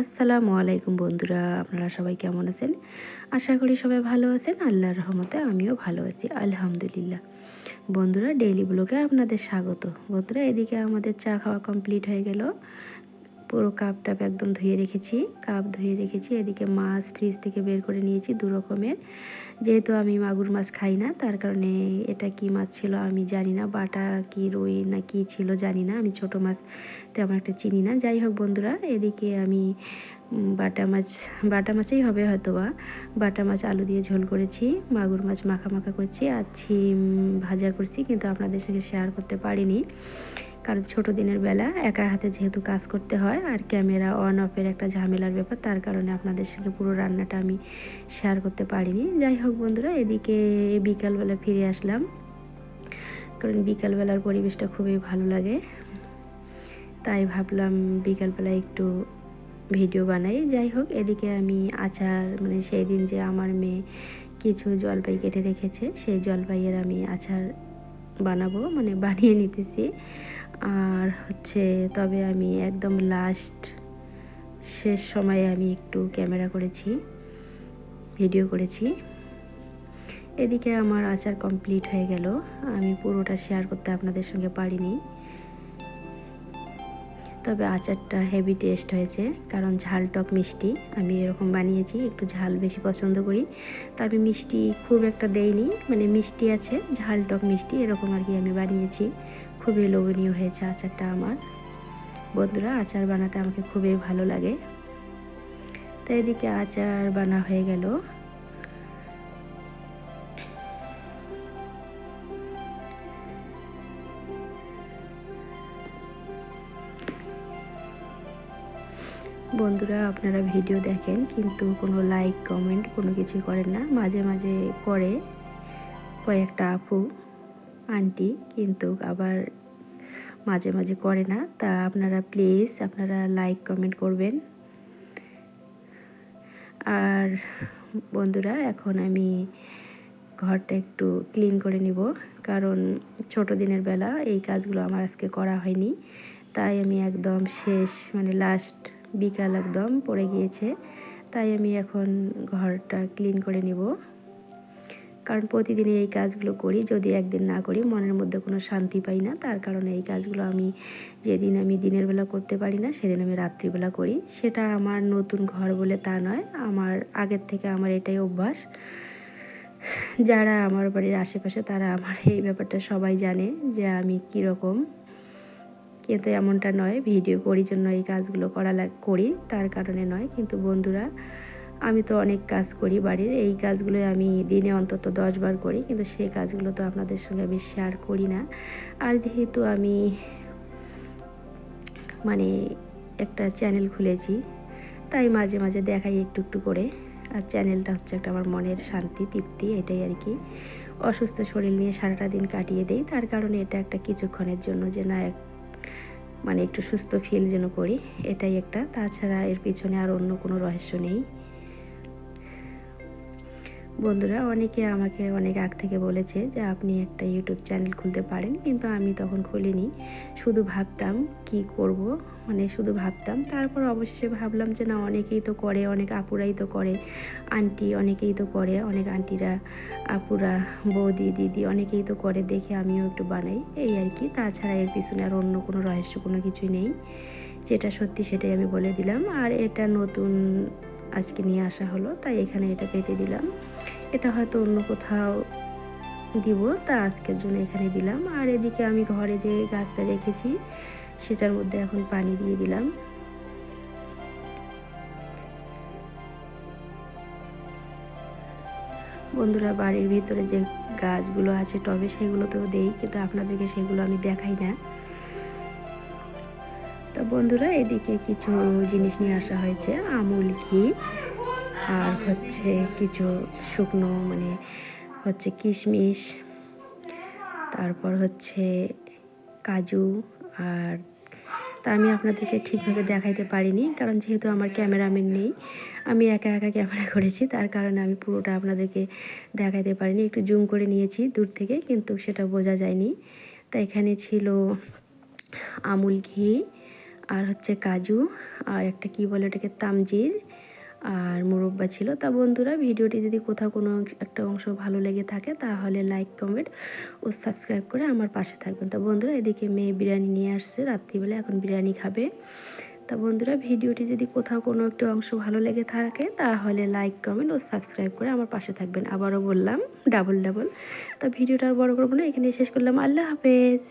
আসসালামু আলাইকুম বন্ধুরা, আপনারা সবাই কেমন আছেন? আশা করি সবাই ভালো আছেন, আল্লাহর রহমতে আমিও ভালো আছি, আলহামদুলিল্লাহ। বন্ধুরা ডেইলি ব্লগে আপনাদের স্বাগত। বন্ধুরা, এদিকে আমাদের চা খাওয়া কমপ্লিট হয়ে গেল। পুরো কাপ টাপ একদম ধুয়ে রেখেছি। কাপ ধুয়ে রেখেছি, এদিকে মাছ ফ্রিজ থেকে বের করে নিয়েছি দু রকমের। যেহেতু আমি মাগুর মাছ খাই না, তার কারণে এটা কি মাছ ছিল আমি জানি না, বাটা কি রুই না কি ছিল জানি না, আমি ছোট মাছ তেমন একটা চিনি না। যাই হোক বন্ধুরা, এদিকে আমি বাটা মাছ, বাটা মাছেই হবে হয়তো বা বাটা মাছ আলু দিয়ে ঝোল করেছি, মাগুর মাছ মাখা মাখা করছি, আর ছিম ভাজা করছি, কিন্তু আপনাদের সঙ্গে শেয়ার করতে পারিনি। কারণ ছোটো দিনের বেলা একা হাতে যেহেতু কাজ করতে হয়, আর ক্যামেরা অন অফের একটা ঝামেলার ব্যাপার, তার কারণে আপনাদের সঙ্গে পুরো রান্নাটা আমি শেয়ার করতে পারিনি। যাই হোক বন্ধুরা, এদিকে বিকালবেলা ফিরে আসলাম। কারণ বিকালবেলার পরিবেশটা খুবই ভালো লাগে। তাই ভাবলাম বিকালবেলা একটু ভিডিও বানাই, যাই হোক, এদিকে আমি আচার মানে সেই দিন যে আমার মেয়ে কিছু জলপাই কেটে রেখেছে, সেই জলপাইয়ের আমি আচার বানাবো মানে বানিয়ে নিতেছি। আর হচ্ছে তবে আমি একদম লাস্ট শেষ সময়ে আমি একটু ক্যামেরা করেছি, ভিডিও করেছি। এদিকে আমার আচার কমপ্লিট হয়ে গেল, আমি পুরোটা শেয়ার করতে আপনাদের সঙ্গে পারিনি। তবে আচারটা হেভি টেস্ট হয়েছে, কারণ ঝাল টক মিষ্টি। আমি এরকম বানিয়েছি, একটু ঝাল বেশি পছন্দ করি। তো আমি মিষ্টি খুব একটা দেইনি মানে মিষ্টি আছে, ঝাল টক মিষ্টি, এরকম আর কি আমি বানিয়েছি। খুবই লোভনীয় হয়েছে আচারটা আমার। বন্ধুরা, আচার বানাতে আমাকে খুবই ভালো লাগে। তো এদিকে আচার বানা হয়ে গেল। বন্ধুরা, আপনারা ভিডিও দেখেন, কিন্তু কোনো লাইক কমেন্ট কোনো কিছুই করেন না। মাঝে মাঝে করে কয়েকটা আপু, আন্টি, কিন্তু আবার মাঝে মাঝে করে না। তা আপনারা প্লিজ আপনারা লাইক কমেন্ট করবেন। আর বন্ধুরা, এখন আমি ঘরটা একটু ক্লিন করে নিব, কারণ ছোট দিনের বেলা এই কাজগুলো আমার আজকে করা হয়নি। তাই আমি একদম শেষ মানে লাস্ট বিকাল একদম পড়ে গিয়েছে, তাই আমি এখন ঘরটা ক্লিন করে নিব। কারণ প্রতিদিনই এই কাজগুলো করি, যদি একদিন না করি মনের মধ্যে কোনো শান্তি পাই না, তার কারণে এই কাজগুলো আমি যেদিন আমি দিনের বেলা করতে পারি না, সেদিন আমি রাত্রিবেলা করি। সেটা আমার নতুন ঘর বলে তা নয়, আমার আগের থেকে আমার এটাই অভ্যাস। যারা আমার বাড়ির আশেপাশে, তারা আমার এই ব্যাপারটা সবাই জানে যে আমি কীরকম কিন্তু এমনটা নয়, ভিডিও করি জন্য এই কাজগুলো করা করি, তার কারণে নয়। কিন্তু বন্ধুরা, আমি তো অনেক কাজ করি বাড়ির, এই কাজগুলো আমি দিনে অন্তত দশবার করি, কিন্তু সেই কাজগুলো তো আপনাদের সঙ্গে আমি শেয়ার করি না। আর যেহেতু আমি মানে একটা চ্যানেল খুলেছি, তাই মাঝে মাঝে দেখাই একটু একটু করে। আর চ্যানেলটা হচ্ছে একটা আমার মনের শান্তি, তৃপ্তি, এটাই আর কি। অসুস্থ শরীর নিয়ে সারাটা দিন কাটিয়ে দেই, তার কারণে এটা একটা কিছুক্ষণের জন্য যে না মানে একটু সুস্থ ফিল যেন করি, এটাই একটা। তাছাড়া এর পিছনে আর অন্য কোনো রহস্য নেই। বন্ধুরা, অনেকে আমাকে অনেক আগ থেকে বলেছে যে আপনি একটা ইউটিউব চ্যানেল খুলতে পারেন, কিন্তু আমি তখন খুলিনি। শুধু ভাবতাম কি করব মানে শুধু ভাবতাম। তারপর অবশ্যই ভাবলাম যে না, অনেকেই তো করে, অনেক আপুরাই তো করে। আন্টি অনেকেই তো করে, অনেক আন্টিরা, আপুরা, বৌদি, দিদি অনেকেই তো করে, দেখে আমিও একটু বানাই। এই আর কি। তাছাড়া এর পিছনে আর অন্য কোনো রহস্য কোনো কিছুই নেই। যেটা সত্যি সেটাই আমি বলে দিলাম। আর এটা নতুন আজকে নিয়ে আসা হলো, তাই এখানে এটা পেতে দিলাম। এটা হয়তো অন্য কোথাও দিব, তা আজকের জন্য এখানে দিলাম। আর এদিকে আমি ঘরে যে গাছটা রেখেছি, সেটার মধ্যে এখন পানি দিয়ে দিলাম। বন্ধুরা, বাড়ির ভিতরে যে গাছগুলো আছে, টবে সেগুলো তো দেই, কিন্তু আপনাদেরকে সেগুলো আমি দেখাই না। তো বন্ধুরা, এদিকে কিছু জিনিস নিয়ে আসা হয়েছে। আমুল ঘি, আর হচ্ছে কিছু শুকনো মানে হচ্ছে কিশমিশ, তারপর হচ্ছে কাজু, আর তা আমি আপনাদেরকে ঠিকভাবে দেখাইতে পারিনি, কারণ যেহেতু আমার ক্যামেরাম্যান নেই, আমি একা একা ক্যামেরা করেছি, তার কারণে আমি পুরোটা আপনাদেরকে দেখাইতে পারিনি। একটু জুম করে নিয়েছি দূর থেকে, কিন্তু সেটা বোঝা যায়নি। তা এখানে ছিল আমুল ঘি আর হচ্ছে কাজু আর একটা কি বলে এটাকে তামজির আর মুরব্বা ছিল। তা বন্ধুরা, ভিডিওটি যদি কোথাও কোনো একটা অংশ ভালো লেগে থাকে, তাহলে লাইক কমেন্ট ও সাবস্ক্রাইব করে আমার পাশে থাকবেন। তা বন্ধুরা, এদিকে মেয়ে বিরিয়ানি নিয়ে আসছে রাত্রিবেলা, এখন বিরিয়ানি খাবে। তা বন্ধুরা, ভিডিওটি যদি কোথাও কোনো একটা অংশ ভালো লেগে থাকে, তাহলে লাইক কমেন্ট ও সাবস্ক্রাইব করে আমার পাশে থাকবেন। আবারও বললাম ডাবল ডাবল তা ভিডিওটা আর বড় করব না এখানে শেষ করলাম। আল্লাহ হাফেজ।